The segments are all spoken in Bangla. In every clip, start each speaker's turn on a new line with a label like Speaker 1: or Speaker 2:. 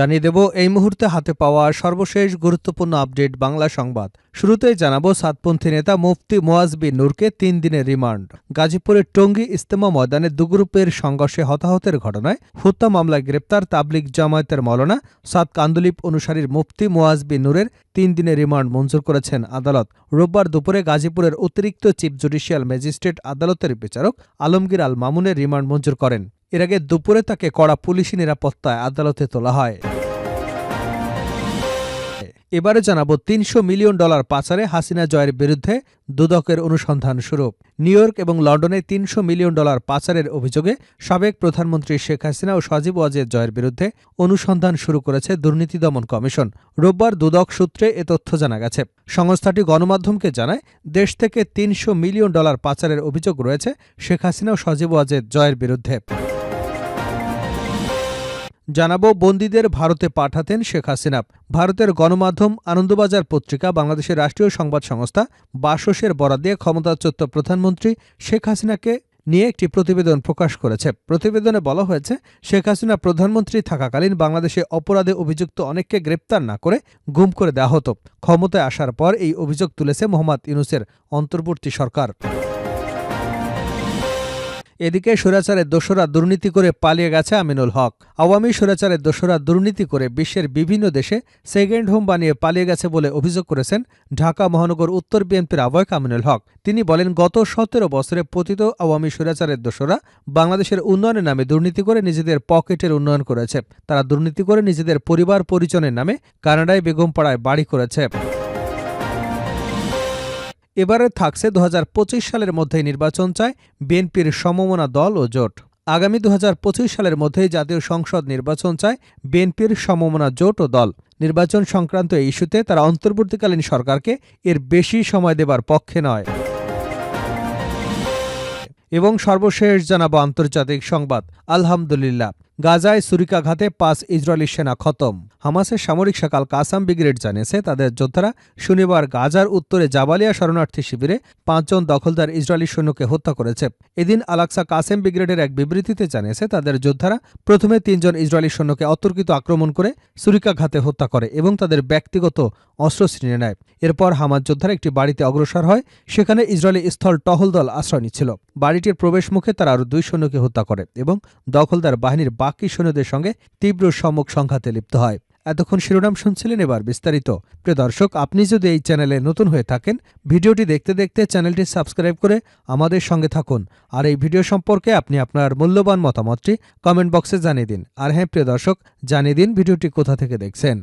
Speaker 1: জানিয়ে দেব, এই মুহূর্তে হাতে পাওয়া সর্বশেষ গুরুত্বপূর্ণ আপডেট বাংলা সংবাদ। শুরুতেই জানাব, সাতপন্থী নেতা মুফতি মোয়াজ বিন নূরকে তিন দিনের রিমান্ড। গাজীপুরের টঙ্গী ইস্তেমা ময়দানে দুগ্রুপের সংঘর্ষে হতাহতের ঘটনায় হত্যা মামলায় গ্রেপ্তার তাবলিক জামায়াতের মলনা সাত কান্দুলিপ অনুসারীর মুফতি মোয়াজ বিন নূরের তিন দিনের রিমান্ড মঞ্জুর করেছেন আদালত। রোববার দুপুরে গাজীপুরের অতিরিক্ত চিফ জুডিশিয়াল ম্যাজিস্ট্রেট আদালতের বিচারক আলমগীর আল মামুনের রিমান্ড মঞ্জুর করেন। এর আগে দুপুরে তাকে কড়া পুলিশি নিরাপত্তায় আদালতে তোলা হয়। এবারে জানাব তিনশো মিলিয়ন ডলার পাচারে হাসিনা জয়ের বিরুদ্ধে দুদকের অনুসন্ধান শুরু। নিউ ইয়র্ক এবং লন্ডনে তিনশো মিলিয়ন ডলার পাচারের অভিযোগে সাবেক প্রধানমন্ত্রী শেখ হাসিনা ও সজীব ওয়াজেদ জয়ের বিরুদ্ধে অনুসন্ধান শুরু করেছে দুর্নীতি দমন কমিশন। রোববার দুদক সূত্রে এ তথ্য জানা গেছে। সংস্থাটি গণমাধ্যমকে জানায়, দেশ থেকে তিনশো মিলিয়ন ডলার পাচারের অভিযোগ রয়েছে শেখ হাসিনা ও সজীব ওয়াজেদ জয়ের বিরুদ্ধে। জানাব বন্দীদের ভারতে পাঠাতেন শেখ হাসিনা। ভারতের গণমাধ্যম আনন্দবাজার পত্রিকা বাংলাদেশের রাষ্ট্রীয় সংবাদ সংস্থা বাসসের বরাদ দিয়ে ক্ষমতাচ্যুত প্রধানমন্ত্রী শেখ হাসিনাকে নিয়ে একটি প্রতিবেদন প্রকাশ করেছে। প্রতিবেদনে বলা হয়েছে, শেখ হাসিনা প্রধানমন্ত্রী থাকাকালীন বাংলাদেশে অপরাধে অভিযুক্ত অনেককে গ্রেপ্তার না করে গুম করে দেওয়া হতো। ক্ষমতায় আসার পর এই অভিযোগ তুলেছে মোহাম্মদ ইউনুসের অন্তর্বর্তী সরকার। এদিকে স্বৈরাচারের দোসরা দুর্নীতি করে পালিয়ে গেছে আমিনুল হক। আওয়ামী স্বৈরাচারের দোসরা দুর্নীতি করে বিশ্বের বিভিন্ন দেশে সেকেন্ড হোম বানিয়ে পালিয়ে গেছে বলে অভিযোগ করেছেন ঢাকা মহানগর উত্তর বিএনপির আহ্বায়ক আমিনুল হক। তিনি বলেন, গত সতেরো বছরে পতিত আওয়ামী স্বৈরাচারের দোসরা বাংলাদেশের উন্নয়নের নামে দুর্নীতি করে নিজেদের পকেটের উন্নয়ন করেছে। তারা দুর্নীতি করে নিজেদের পরিবার পরিজনের নামে কানাডায় বেগমপাড়ায় বাড়ি করেছে। এবারে থাকছে দুহাজার পঁচিশ সালের মধ্যেই নির্বাচন চায় বিএনপির সমমনা দল ও জোট। আগামী দুহাজার পঁচিশ সালের মধ্যেই জাতীয় সংসদ নির্বাচন চায় বিএনপির সমমনা জোট ও দল। নির্বাচন সংক্রান্ত এই ইস্যুতে তারা অন্তর্বর্তীকালীন সরকারকে এর বেশি সময় দেবার পক্ষে নয়। এবং সর্বশেষ জানাব আন্তর্জাতিক সংবাদ। আলহামদুলিল্লাহ। গাজায় সুরিকাঘাতে পাঁচ ইসরায়েলি সেনা খতম। হামাসের সামরিক সকাল কাসাম ব্রিগেড জানিয়েছে, তাদের যোদ্ধারা শনিবার গাজার উত্তরে জাবালিয়া শরণার্থী শিবিরে পাঁচজন দখলদার ইসরায়েলি সৈন্যকে হত্যা করেছে। এদিন আলাক্সা কাসেম ব্রিগেডের এক বিবৃতিতে জানিয়েছে, তাদের যোদ্ধারা প্রথমে তিনজন ইসরায়েলি সৈন্যকে অতর্কিত আক্রমণ করে সুরিকাঘাতে হত্যা করে এবং তাদের ব্যক্তিগত অস্ত্র ছিনিয়ে নেয়। এরপর হামাজ যোদ্ধারা একটি বাড়িতে অগ্রসর হয়, সেখানে ইসরায়েলি স্থল টহল দল আশ্রয় নিচ্ছিল। বাড়িটির প্রবেশ মুখে তারা আরও দুই সৈন্যকে হত্যা করে এবং দখলদার বাহিনীর বাকি সৈন্যদের সঙ্গে তীব্র সম্মুখ সংঘাতে লিপ্ত হয়। এতক্ষণ শিরোনাম শুনছিলেন এবার বিস্তারিত। প্রিয় দর্শক, আপনি যদি এই চ্যানেলে নতুন হয়ে থাকেন, ভিডিওটি দেখতে দেখতে চ্যানেলটি সাবস্ক্রাইব করে আমাদের সঙ্গে থাকুন। আর এই ভিডিও সম্পর্কে আপনি আপনার মূল্যবান মতামতটি কমেন্ট বক্সে জানিয়ে দিন। আর হ্যাঁ প্রিয় দর্শক, জানিয়ে দিন ভিডিওটি কোথা থেকে দেখছেন।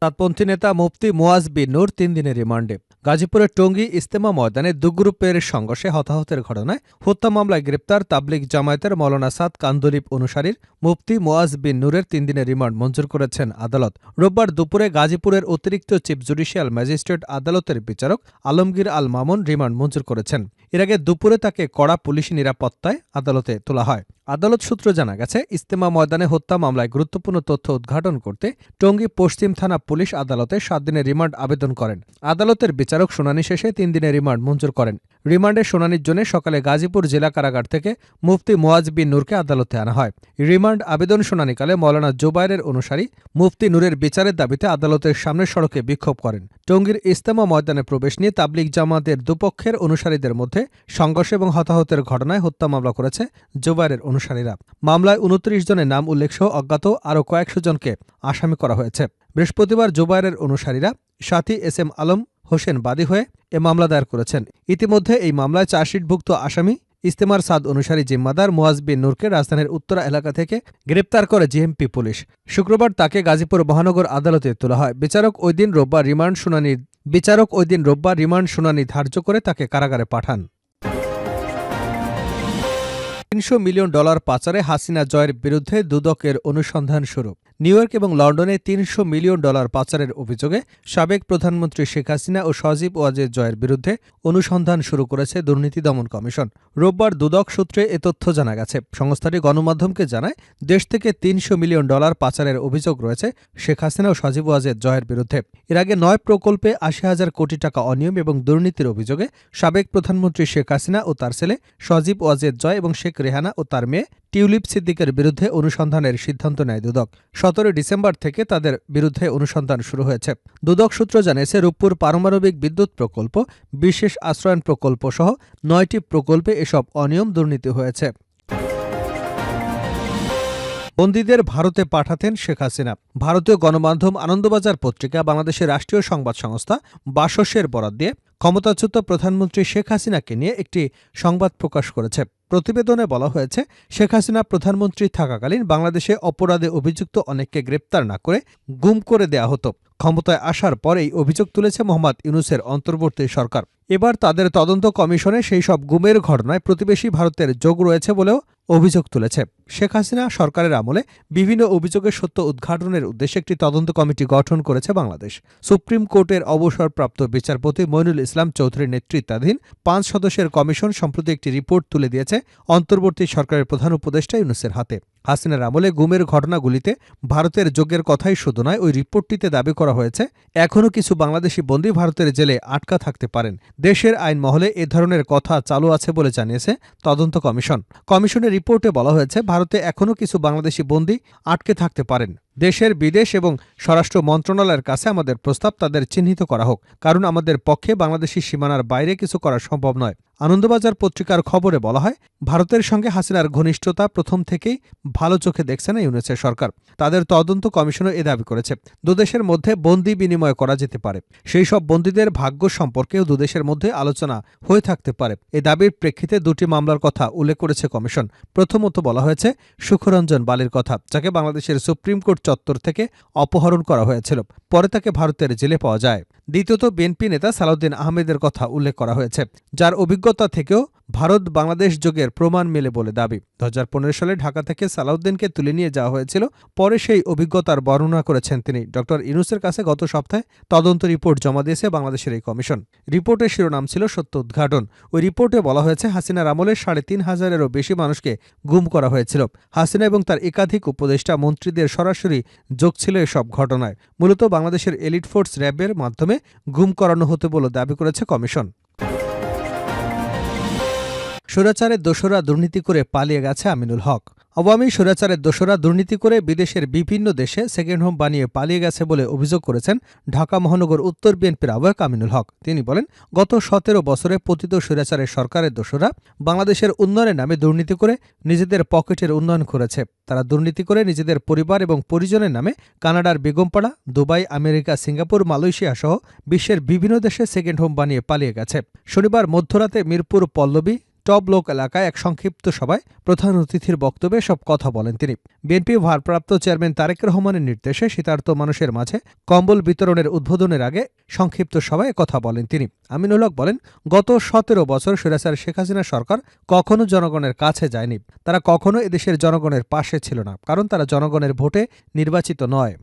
Speaker 1: সাতপন্থী নেতা মুফতি মোয়াজ বিন নূর তিন দিনের রিমান্ডে। গাজীপুরের টঙ্গী ইস্তেমা ময়দানে দুগ্রুপের সংঘর্ষে হতাহতের ঘটনায় হত্যা মামলায় গ্রেপ্তার তাবলিক জামায়াতের মৌলানা সাদ কান্দুলিপ অনুসারীর মুফতি মোয়াজ বিন নূরের তিন দিনের রিমান্ড মঞ্জুর করেছেন আদালত। রোববার দুপুরে গাজীপুরের অতিরিক্ত চিফ জুডিশিয়াল ম্যাজিস্ট্রেট আদালতের বিচারক আলমগীর আল মামুন রিমান্ড মঞ্জুর করেছেন। এর আগে দুপুরে তাকে কড়া পুলিশি নিরাপত্তায় আদালতে তোলা হয়। আদালত সূত্র জানা গেছে ইস্তেমা ময়দানে হত্যা মামলায় গুরুত্বপূর্ণ তথ্য উদ্ঘাটন করতে টঙ্গী পশ্চিম থানা পুলিশ আদালতে সাত দিনের রিমান্ড আবেদন করেন। আদালতের বিচারক শুনানি শেষে তিন দিনের রিমান্ড মঞ্জুর করেন। রিমান্ডের শুনানির জন্য সকালে গাজীপুর জেলা কারাগার থেকে মুফতি মোয়াজ বিন নূরকে আদালতে আনা হয়। রিমান্ড আবেদন শুনানিকালে মৌলানা জোবায়ের অনুসারী মুফতি নূরের বিচারের দাবিতে আদালতের সামনের সড়কে বিক্ষোভ করেন। টঙ্গীর ইস্তেমা ময়দানে প্রবেশ নিয়ে তাবলিক জামাতের দুপক্ষের অনুসারীদের মধ্যে সংঘর্ষ এবং হতাহতের ঘটনায় হত্যা মামলা করেছে জোবায়ের অনুসারীরা। মামলায় উনত্রিশ জনের নাম উল্লেখ সহ অজ্ঞাত আরও কয়েকশো জনকে আসামি করা হয়েছে। বৃহস্পতিবার জোবায়ের অনুসারীরা সাথী এস এম আলম হোসেন বাদী হয়ে এ মামলা দায়ের করেছেন। ইতিমধ্যে এই মামলায় চার্জশিটভুক্ত আসামি ইস্তেমার সাদ অনুসারী জিম্মাদার মোয়াজ বিন নূরকে রাজধানীর উত্তরা এলাকা থেকে গ্রেপ্তার করে জিএমপি পুলিশ। শুক্রবার তাকে গাজীপুর মহানগর আদালতে তোলা হয়। বিচারক ওই দিন রোববার রিমান্ড শুনানি বিচারক ওই দিন রোববার রিমান্ড শুনানি ধার্য করে তাকে কারাগারে পাঠান। তিনশো মিলিয়ন ডলার পাচারে হাসিনা জয়ের বিরুদ্ধে দুদকের অনুসন্ধান শুরু। নিউ ইয়র্ক এবং লন্ডনে তিনশো মিলিয়ন ডলার পাচারের অভিযোগে সাবেক প্রধানমন্ত্রী শেখ হাসিনা ও সজীব ওয়াজেদ জয়ের বিরুদ্ধে অনুসন্ধান শুরু করেছে দুর্নীতি দমন কমিশন। রোববার দুদক সূত্রে এ তথ্য জানা গেছে। সংস্থাটি গণমাধ্যমকে জানায়, দেশ থেকে তিনশো মিলিয়ন ডলার পাচারের অভিযোগ রয়েছে শেখ হাসিনা ও সজীব ওয়াজেদ জয়ের বিরুদ্ধে। এর আগে নয় প্রকল্পে আশি হাজার কোটি টাকা অনিয়ম এবং দুর্নীতির অভিযোগে সাবেক প্রধানমন্ত্রী শেখ হাসিনা ও তার ছেলে সজীব ওয়াজেদ জয় এবং শেখ রেহানা ও তার মেয়ে টিউলিপ সিদ্দিকের বিরুদ্ধে অনুসন্ধানের সিদ্ধান্ত নেয় দুদক। সতেরোই ডিসেম্বর থেকে তাদের বিরুদ্ধে অনুসন্ধান শুরু হয়েছে। দুদক সূত্র জানিয়েছে, রূপপুর পারমাণবিক বিদ্যুৎ প্রকল্প, বিশেষ আশ্রয়ন প্রকল্প সহ নয়টি প্রকল্পে এসব অনিয়ম দুর্নীতি হয়েছে। বন্দীদের ভারতে পাঠাতেন শেখ হাসিনা। ভারতীয় গণমাধ্যম আনন্দবাজার পত্রিকা বাংলাদেশের রাষ্ট্রীয় সংবাদ সংস্থা বাসসের বরাদ দিয়ে ক্ষমতাচ্যুত প্রধানমন্ত্রী শেখ হাসিনাকে নিয়ে একটি সংবাদ প্রকাশ করেছে। প্রতিবেদনে বলা হয়েছে, শেখ হাসিনা প্রধানমন্ত্রী থাকাকালীন বাংলাদেশে অপরাধে অভিযুক্ত অনেককে গ্রেপ্তার না করে গুম করে দেয়া হতো। ক্ষমতায় আসার পরেই অভিযোগ তুলেছে মোহাম্মদ ইউনুসের অন্তর্বর্তী সরকার। এবার তাদের তদন্ত কমিশনে সেই সব গুমের ঘটনায় প্রতিবেশী ভারতের যোগ রয়েছে বলেও অভিযোগ তুলেছে। শেখ হাসিনা সরকারের আমলে বিভিন্ন অভিযোগের সত্য উদ্ঘাটনের উদ্দেশ্যে একটি তদন্ত কমিটি গঠন করেছে বাংলাদেশ। সুপ্রিম কোর্টের অবসরপ্রাপ্ত বিচারপতি মইনুল ইসলাম চৌধুরীর নেতৃত্বাধীন পাঁচ সদস্যের কমিশন সম্প্রতি একটি রিপোর্ট তুলে দিয়েছে অন্তর্বর্তী সরকারের প্রধান উপদেষ্টা ইউনুসের হাতে। হাসিনার আমলে গুমের ঘটনাগুলিতে ভারতের যোগ্যের কথাই শুধু নয়, ওই রিপোর্টটিতে দাবি করা হয়েছে, এখনও কিছু বাংলাদেশি বন্দী ভারতের জেলে আটকা থাকতে পারেন। দেশের আইন মহলে এ ধরনের কথা চালু আছে বলে জানিয়েছে তদন্ত কমিশন। কমিশনের রিপোর্টে বলা হয়েছে, ভারতে এখনও কিছু বাংলাদেশি বন্দী আটকে থাকতে পারেন। দেশের বিদেশ এবং স্বরাষ্ট্র মন্ত্রণালয়ের কাছে আমাদের প্রস্তাব তাদের চিহ্নিত করা হোক। কারণ আমাদের পক্ষে বাংলাদেশি সীমানার বাইরে কিছু করা সম্ভব নয়। আনন্দবাজার পত্রিকার খবরে বলা হয়, ভারতের সঙ্গে হাসিনার ঘনিষ্ঠতা প্রথম থেকেই ভালো চোখে দেখছে না ইউনেসের সরকার। তাদের তদন্ত কমিশনও এ দাবি করেছে। দুদেশের মধ্যে বন্দি বিনিময় করা যেতে পারে। সেই সব বন্দীদের ভাগ্য সম্পর্কেও দুদেশের মধ্যে আলোচনা হয়ে থাকতে পারে। এ দাবির প্রেক্ষিতে দুটি মামলার কথা উল্লেখ করেছে কমিশন। প্রথমত বলা হয়েছে, সুখরঞ্জন বালির কথা, যাকে বাংলাদেশের সুপ্রিম কোর্ট চত্বর থেকে অপহরণ করা হয়েছিল। পরে তাকে ভারতের জেলে পাওয়া যায়। দ্বিতীয়ত বিএনপি নেতা সালাউদ্দিন আহমেদের কথা উল্লেখ করা হয়েছে, যার অভিজ্ঞতা থেকেও ভারত বাংলাদেশ যোগের প্রমাণ মেলে বলে দাবি। দু হাজার পনেরো সালে ঢাকা থেকে সালাউদ্দিনকে তুলে নিয়ে যাওয়া হয়েছিল, পরে সেই অভিজ্ঞতার বর্ণনা করেছেন তিনি। ড ইনুসের কাছে গত সপ্তাহে তদন্ত রিপোর্ট জমা দিয়েছে বাংলাদেশের এই কমিশন। রিপোর্টের শিরোনাম ছিল সত্য উদ্ঘাটন। ওই রিপোর্টে বলা হয়েছে, হাসিনার আমলে সাড়ে তিন হাজারেরও বেশি মানুষকে গুম করা হয়েছিল। হাসিনা এবং তার একাধিক উপদেষ্টা মন্ত্রীদের সরাসরি যোগ ছিল এসব ঘটনায়। মূলত বাংলাদেশের এলিট ফোর্স র্যাবের মাধ্যমে গুম করানো হতে বলে দাবি করেছে কমিশন। স্বৈরাচারে দোসরা দুর্নীতি করে পালিয়ে গেছে আমিনুল হক। আওয়ামী স্বৈরাচারের দোষরা দুর্নীতি করে বিদেশের বিভিন্ন দেশে সেকেন্ড হোম বানিয়ে পালিয়ে গেছে বলে অভিযোগ করেছেন ঢাকা মহানগর উত্তর বিএনপির আহ্বায়ক আমিনুল হক। তিনি বলেন, গত সতেরো বছরে পতিত স্বৈরাচারের সরকারের দোষরা বাংলাদেশের উন্নয়নের নামে দুর্নীতি করে নিজেদের পকেটের উন্নয়ন করেছে। তারা দুর্নীতি করে নিজেদের পরিবার এবং পরিজনের নামে কানাডার Begumpara, Dubai, America, Singapore, Malaysia সহ বিশ্বের বিভিন্ন দেশে সেকেন্ড হোম বানিয়ে পালিয়ে গেছে। শনিবার মধ্যরাতে মিরপুর পল্লবী টপ লোক এলাকায় এক সংক্ষিপ্ত সভায় প্রধান অতিথির বক্তব্যে সব কথা বলেন তিনি। বিএনপি ভারপ্রাপ্ত চেয়ারম্যান তারেক রহমানের নির্দেশে শীতার্ত মানুষের মাঝে কম্বল বিতরণের উদ্বোধনের আগে সংক্ষিপ্ত সভায় কথা বলেন তিনি। আমিনুল হক বলেন, গত সতেরো বছর সুরাসার শেখ হাসিনা সরকার কখনো জনগণের কাছে যায়নি। তারা কখনো এদেশের জনগণের পাশে ছিল না, কারণ তারা জনগণের ভোটে নির্বাচিত নয়।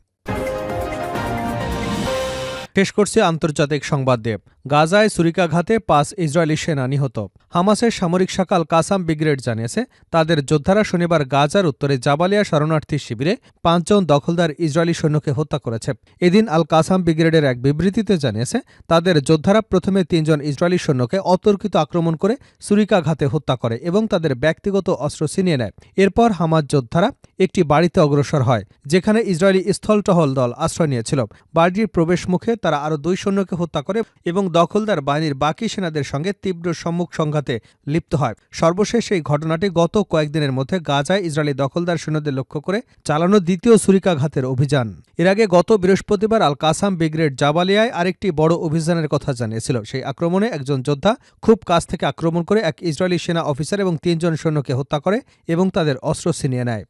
Speaker 1: শেষ করছে আন্তর্জাতিক সংবাদ দিয়ে। গাজায় সুরিকাঘাতে পাঁচ ইসরায়েলি সেনা নিহত। হামাসের সামরিক শাখাল কাসাম ব্রিগেড জানিয়েছে, তাদের যোদ্ধারা শনিবার গাজার উত্তরে জাবালিয়া শরণার্থী শিবিরে পাঁচজন দখলদার ইসরায়েলি সৈন্যকে হত্যা করেছে। এদিন আল কাসাম ব্রিগেডের এক বিবৃতিতে জানিয়েছে, তাদের যোদ্ধারা প্রথমে তিনজন ইসরায়েলি সৈন্যকে অতর্কিত আক্রমণ করে সুরিকাঘাতে হত্যা করে এবং তাদের ব্যক্তিগত অস্ত্র ছিনিয়ে নেয়। এরপর হামাজ যোদ্ধারা একটি বাড়িতে অগ্রসর হয়, যেখানে ইসরায়েলি স্থলটহল দল আশ্রয় নিয়েছিল। বাড়ির প্রবেশ মুখে তারা আরও দুই সৈন্যকে হত্যা করে এবং দখলদার বাহিনীর বাকি সেনাদের সঙ্গে তীব্র সম্মুখ সংঘাতে লিপ্ত হয়। সর্বশেষ এই ঘটনাটি গত কয়েকদিনের মধ্যে গাজায় ইসরায়েলি দখলদার সৈন্যদের লক্ষ্য করে চালানো দ্বিতীয় সুরিকাঘাতের অভিযান। এর আগে গত বৃহস্পতিবার আল কাসাম ব্রিগেড জাবালিয়ায় আরেকটি বড় অভিযানের কথা জানিয়েছিল। সেই আক্রমণে একজন যোদ্ধা খুব কাছ থেকে আক্রমণ করে এক ইসরায়েলি সেনা অফিসার এবং তিনজন সৈন্যকে হত্যা করে এবং তাদের অস্ত্র ছিনিয়ে নেয়।